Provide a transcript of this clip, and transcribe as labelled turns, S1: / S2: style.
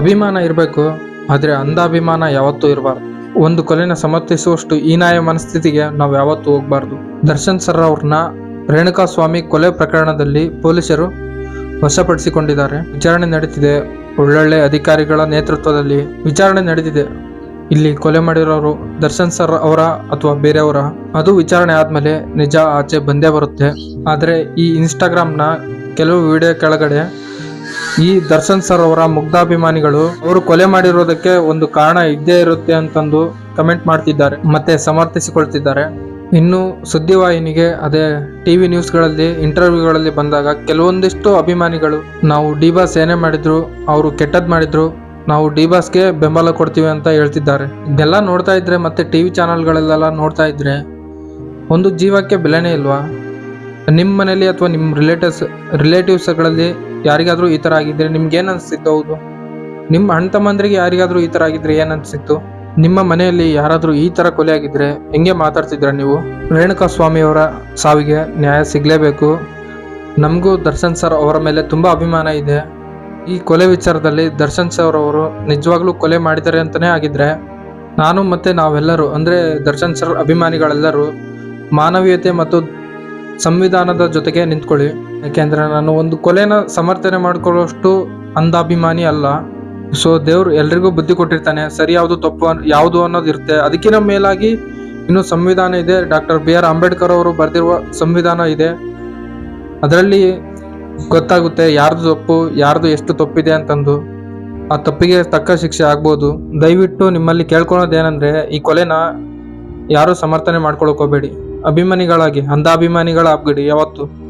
S1: ಅಭಿಮಾನ ಇರಬೇಕು, ಆದರೆ ಅಂಧಾಭಿಮಾನ ಯಾವತ್ತೂ ಇರಬಾರ್ದು. ಒಂದು ಕೊಲೆನ ಸಮರ್ಥಿಸುವಷ್ಟು ಹೀನಾಯ ಮನಸ್ಥಿತಿಗೆ ನಾವು ಯಾವತ್ತೂ ಹೋಗಬಾರ್ದು. ದರ್ಶನ್ ಸರ್ ಅವ್ರನ್ನ ರೇಣುಕಾ ಸ್ವಾಮಿ ಕೊಲೆ ಪ್ರಕರಣದಲ್ಲಿ ಪೊಲೀಸರು ವಶಪಡಿಸಿಕೊಂಡಿದ್ದಾರೆ. ವಿಚಾರಣೆ ನಡೀತಿದೆ. ಒಳ್ಳೊಳ್ಳೆ ಅಧಿಕಾರಿಗಳ ನೇತೃತ್ವದಲ್ಲಿ ವಿಚಾರಣೆ ನಡೆದಿದೆ ಇಲ್ಲಿ ಕೊಲೆ ಮಾಡಿರೋರು ದರ್ಶನ್ ಸರ್ ಅವರ ಅಥವಾ ಬೇರೆಯವರ? ಅದು ವಿಚಾರಣೆ ಆದ್ಮೇಲೆ ನಿಜ ಆಚೆ ಬಂದೇ ಬರುತ್ತೆ. ಆದರೆ ಈ ಇನ್ಸ್ಟಾಗ್ರಾಮ್ನ ಕೆಲವು ವಿಡಿಯೋ ಕೆಳಗಡೆ ಈ ದರ್ಶನ್ ಸರ್ ಅವರ ಮುಗ್ಧಾಭಿಮಾನಿಗಳು ಅವರು ಕೊಲೆ ಮಾಡಿರೋದಕ್ಕೆ ಒಂದು ಕಾರಣ ಇದ್ದೇ ಇರುತ್ತೆ ಅಂತಂದು ಕಮೆಂಟ್ ಮಾಡ್ತಿದ್ದಾರೆ, ಮತ್ತೆ ಸಮರ್ಥಿಸಿಕೊಳ್ತಿದ್ದಾರೆ. ಇನ್ನು ಸುದ್ದಿವಾಹಿನಿಗೆ ಅದೇ ಟಿವಿ ನ್ಯೂಸ್ಗಳಲ್ಲಿ, ಇಂಟರ್ವ್ಯೂಗಳಲ್ಲಿ ಬಂದಾಗ ಕೆಲವೊಂದಿಷ್ಟು ಅಭಿಮಾನಿಗಳು, ನಾವು ಡಿ ಬಾಸ್ ಏನೇ ಮಾಡಿದ್ರು, ಅವರು ಕೆಟ್ಟದ್ ಮಾಡಿದ್ರು, ನಾವು ಡಿ ಬಾಸ್ಗೆ ಬೆಂಬಲ ಕೊಡ್ತೀವಿ ಅಂತ ಹೇಳ್ತಿದ್ದಾರೆ. ಇದೆಲ್ಲ ನೋಡ್ತಾ ಇದ್ರೆ ಮತ್ತೆ ಟಿವಿ ಚಾನಲ್ಗಳಲ್ಲೆಲ್ಲ ನೋಡ್ತಾ ಇದ್ರೆ ಒಂದು ಜೀವಕ್ಕೆ ಬೆಲೆನೇ ಇಲ್ವಾ? ನಿಮ್ಮ ಮನೇಲಿ ಅಥವಾ ನಿಮ್ಮ ರಿಲೇಟಿವ್ಸ್ ರಿಲೇಟಿವ್ಸ್ಗಳಲ್ಲಿ ಯಾರಿಗಾದ್ರೂ ಈ ಥರ ಆಗಿದ್ರೆ ನಿಮ್ಗೆ ಏನು ಅನಿಸ್ತಿತ್ತು ಹೌದು? ನಿಮ್ಮ ಅಣ್ಣ ತಮ್ಮಂದ್ರಿಗೆ ಯಾರಿಗಾದ್ರೂ ಈ ಥರ ಆಗಿದ್ರೆ ಏನು ಅನಿಸ್ತಿತ್ತು ನಿಮ್ಮ ಮನೆಯಲ್ಲಿ ಯಾರಾದರೂ ಈ ಥರ ಕೊಲೆ ಆಗಿದ್ರೆ ಹೆಂಗೆ ಮಾತಾಡ್ತಿದ್ರ ನೀವು? ರೇಣುಕಾ ಸ್ವಾಮಿಯವರ ಸಾವಿಗೆ ನ್ಯಾಯ ಸಿಗಲೇಬೇಕು. ನಮಗೂ ದರ್ಶನ್ ಸರ್ ಅವರ ಮೇಲೆ ತುಂಬ ಅಭಿಮಾನ ಇದೆ. ಈ ಕೊಲೆ ವಿಚಾರದಲ್ಲಿ ದರ್ಶನ್ ಸರ್ ಅವರು ನಿಜವಾಗ್ಲೂ ಕೊಲೆ ಮಾಡಿದ್ದಾರೆ ಅಂತಲೇ ಆಗಿದ್ರೆ, ನಾನು ಮತ್ತೆ ನಾವೆಲ್ಲರೂ, ಅಂದರೆ ದರ್ಶನ್ ಸರ್ ಅಭಿಮಾನಿಗಳೆಲ್ಲರೂ, ಮಾನವೀಯತೆ ಮತ್ತು ಸಂವಿಧಾನದ ಜೊತೆಗೆ ನಿಂತ್ಕೊಳ್ಳಿ. ಯಾಕೆಂದ್ರೆ ನಾನು ಒಂದು ಕೊಲೆನ ಸಮರ್ಥನೆ ಮಾಡ್ಕೊಳ್ಳೋಷ್ಟು ಅಂಧಾಭಿಮಾನಿ ಅಲ್ಲ. ಸೊ ದೇವ್ರು ಎಲ್ರಿಗೂ ಬುದ್ಧಿ ಕೊಟ್ಟಿರ್ತಾನೆ, ಸರಿ ಯಾವುದು ತಪ್ಪು ಯಾವುದು ಅನ್ನೋದು ಇರುತ್ತೆ. ಅದಕ್ಕಿಂತ ಮೇಲಾಗಿ ಇನ್ನು ಸಂವಿಧಾನ ಇದೆ. ಡಾಕ್ಟರ್ ಬಿ ಆರ್ ಅಂಬೇಡ್ಕರ್ ಅವರು ಬರೆದಿರುವ ಸಂವಿಧಾನ ಇದೆ. ಅದರಲ್ಲಿ ಗೊತ್ತಾಗುತ್ತೆ ಯಾರ್ದು ತಪ್ಪು, ಯಾರ್ದು ಎಷ್ಟು ತಪ್ಪಿದೆ ಅಂತಂದು. ಆ ತಪ್ಪಿಗೆ ತಕ್ಕ ಶಿಕ್ಷೆ ಆಗ್ಬೋದು. ದಯವಿಟ್ಟು ನಿಮ್ಮಲ್ಲಿ ಕೇಳ್ಕೊಳೋದೇನಂದ್ರೆ ಈ ಕೊಲೆನ ಯಾರು ಸಮರ್ಥನೆ ಮಾಡ್ಕೊಳಕ್ ಹೋಗ್ಬೇಡಿ ಅಭಿಮಾನಿಗಳಾಗಿ ಅಂಧಾಭಿಮಾನಿಗಳಾಗ್ಬೇಡಿ ಯಾವತ್ತು?